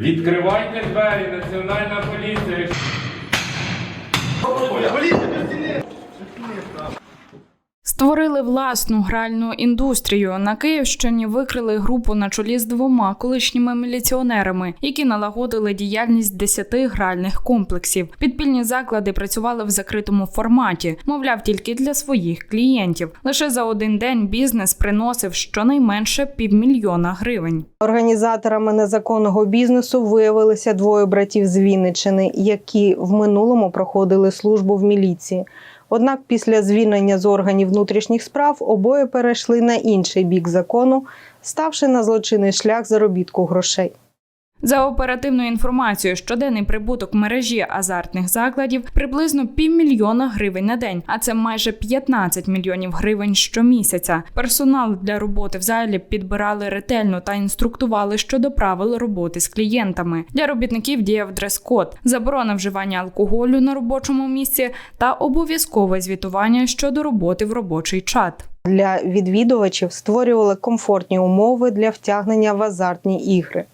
Відкривайте двері, національна поліція. Створили власну гральну індустрію. На Київщині викрили групу на чолі з двома колишніми міліціонерами, які налагодили діяльність десяти гральних комплексів. Підпільні заклади працювали в закритому форматі, мовляв, тільки для своїх клієнтів. Лише за один день бізнес приносив щонайменше півмільйона гривень. Організаторами незаконного бізнесу виявилися двоє братів з Вінниччини, які в минулому проходили службу в міліції. Однак після звільнення з органів внутрішніх справ обоє перейшли на інший бік закону, ставши на злочинний шлях заробітку грошей. За оперативною інформацією, щоденний прибуток мережі азартних закладів приблизно півмільйона гривень на день, а це майже 15 мільйонів гривень щомісяця. Персонал для роботи в залі підбирали ретельно та інструктували щодо правил роботи з клієнтами. Для робітників діяв дрес-код, заборона вживання алкоголю на робочому місці та обов'язкове звітування щодо роботи в робочий чат. Для відвідувачів створювали комфортні умови для втягнення в азартні ігри.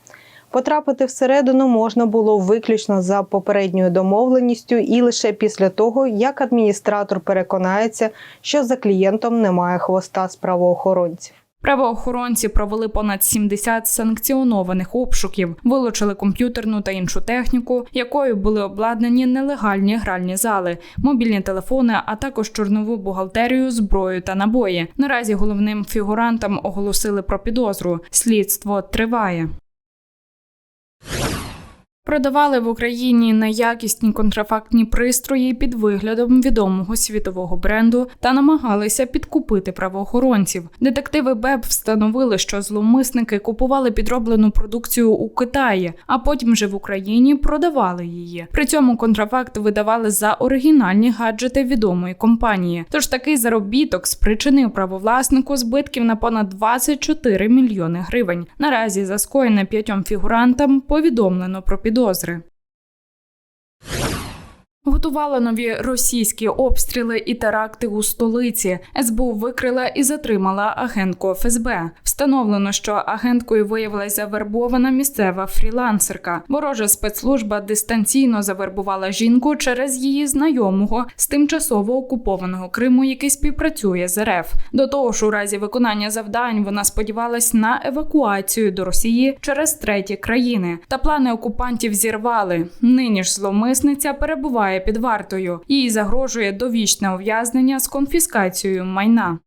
Потрапити всередину можна було виключно за попередньою домовленістю і лише після того, як адміністратор переконається, що за клієнтом немає хвоста з правоохоронців. Правоохоронці провели понад 70 санкціонованих обшуків, вилучили комп'ютерну та іншу техніку, якою були обладнані нелегальні гральні зали, мобільні телефони, а також чорнову бухгалтерію, зброю та набої. Наразі головним фігурантам оголосили про підозру. Слідство триває. Продавали в Україні неякісні контрафактні пристрої під виглядом відомого світового бренду та намагалися підкупити правоохоронців. Детективи БЕБ встановили, що зловмисники купували підроблену продукцію у Китаї, а потім вже в Україні продавали її. При цьому контрафакт видавали за оригінальні гаджети відомої компанії. Тож такий заробіток спричинив правовласнику збитків на понад 24 мільйони гривень. Наразі за скоєне п'ятьом фігурантам повідомлено про підозри. Готувала нові російські обстріли і теракти у столиці. СБУ викрила і затримала агентку ФСБ. Встановлено, що агенткою виявилася завербована місцева фрілансерка. Ворожа спецслужба дистанційно завербувала жінку через її знайомого з тимчасово окупованого Криму, який співпрацює з РФ. До того ж, у разі виконання завдань вона сподівалась на евакуацію до Росії через треті країни. Та плани окупантів зірвали. Нині ж зловмисниця перебуває під вартою. Їй загрожує довічне ув'язнення з конфіскацією майна.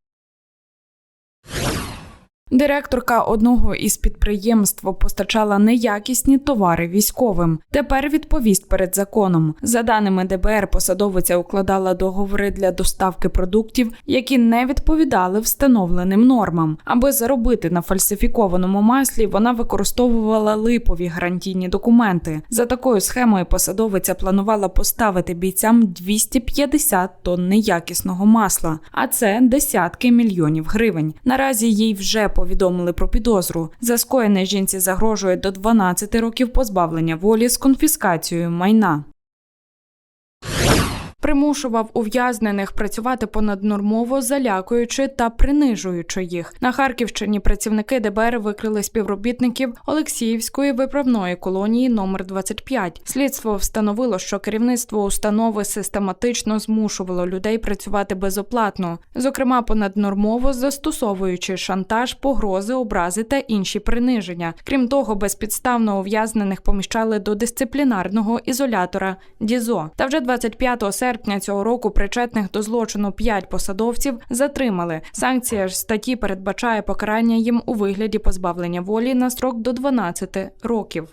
Директорка одного із підприємств постачала неякісні товари військовим. Тепер відповість перед законом. За даними ДБР, посадовиця укладала договори для доставки продуктів, які не відповідали встановленим нормам. Аби заробити на фальсифікованому маслі, вона використовувала липові гарантійні документи. За такою схемою посадовиця планувала поставити бійцям 250 тонн неякісного масла, а це десятки мільйонів гривень. Наразі їй вже повідомили про підозру. За скоєне жінці загрожує до 12 років позбавлення волі з конфіскацією майна. Примушував ув'язнених працювати понаднормово, залякуючи та принижуючи їх. На Харківщині працівники ДБР викрили співробітників Олексіївської виправної колонії номер 25 Слідство встановило, що керівництво установи систематично змушувало людей працювати безоплатно, зокрема понаднормово застосовуючи шантаж, погрози, образи та інші приниження. Крім того, безпідставно ув'язнених поміщали до дисциплінарного ізолятора ДІЗО. Та вже 25 серпня цього року причетних до злочину 5 посадовців затримали. Санкція ж статті передбачає покарання їм у вигляді позбавлення волі на строк до 12 років.